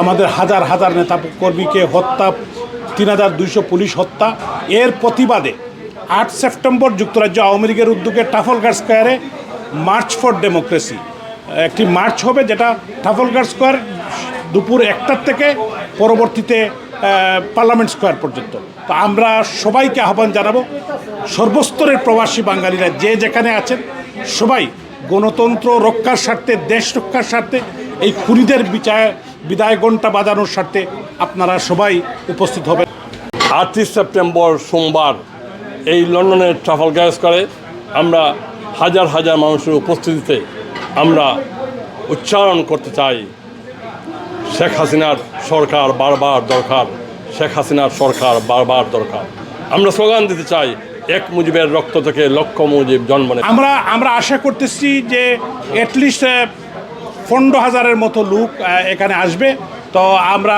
আমাদের হাজার হাজার নেতা কর্মীকে হত্যা, তিন হাজার দুইশো পুলিশ হত্যা। এর প্রতিবাদে আট সেপ্টেম্বর যুক্তরাজ্য আওয়ামী লীগের উদ্যোগে Trafalgar square march for democracy. একটি মার্চ হবে যেটা টাফলগার স্কোয়ার দুপুর একটার থেকে পরবর্তীতে পার্লামেন্ট স্কোয়ার পর্যন্ত। তো আমরা সবাইকে আহ্বান জানাব, সর্বস্তরের প্রবাসী বাঙালিরা যে যেখানে আছেন, সবাই গণতন্ত্র রক্ষার স্বার্থে, দেশ রক্ষার স্বার্থে এই খুনিদের বিচার বিদায় ঘণ্টা বাজানোর স্বার্থে আপনারা সবাই উপস্থিত হবেন। আটই সেপ্টেম্বর সোমবার এই লন্ডনের ট্রাফালগার করে। আমরা হাজার হাজার মানুষের উপস্থিতিতে আমরা উচ্চারণ করতে চাই। শেখ হাসিনার সরকার বারবার দরকার। শেখ হাসিনার সরকার বারবার দরকার। আমরা স্লোগান দিতে চাই এক মুজিবের রক্ত থেকে লক্ষ মুজিব জন্ম আমরা আমরা আশা করতেছি যে অ্যাটলিস্ট পনেরো হাজারের মতো লোক এখানে আসবে। তো আমরা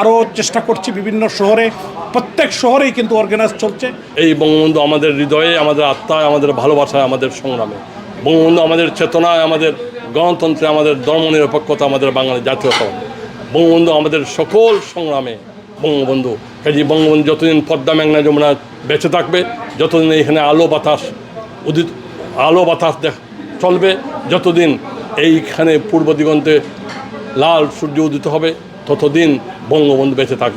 আরও চেষ্টা করছি বিভিন্ন শহরে, প্রত্যেক শহরেই কিন্তু অর্গানাইজ চলছে। এই বঙ্গবন্ধু আমাদের হৃদয়ে, আমাদের আত্মায়, আমাদের ভালোবাসায়, আমাদের সংগ্রামে। বঙ্গবন্ধু আমাদের চেতনায়, আমাদের গণতন্ত্রে, আমাদের ধর্মনিরপেক্ষতা আমাদের বাঙালি জাতীয়তাবাদ বঙ্গবন্ধু আমাদের সকল সংগ্রামে বঙ্গবন্ধু। কাজী বঙ্গবন্ধু যতদিন পদ্মা মেঘনা যমুনা বেঁচে থাকবে, যতদিন এখানে আলো বাতাস উদিত আলো বাতাস দেখ চলবে, যতদিন এইখানে পূর্ব দিগন্তে লাল সূর্য উদিত হবে ততদিন বঙ্গবন্ধু বেঁচে থাকবে।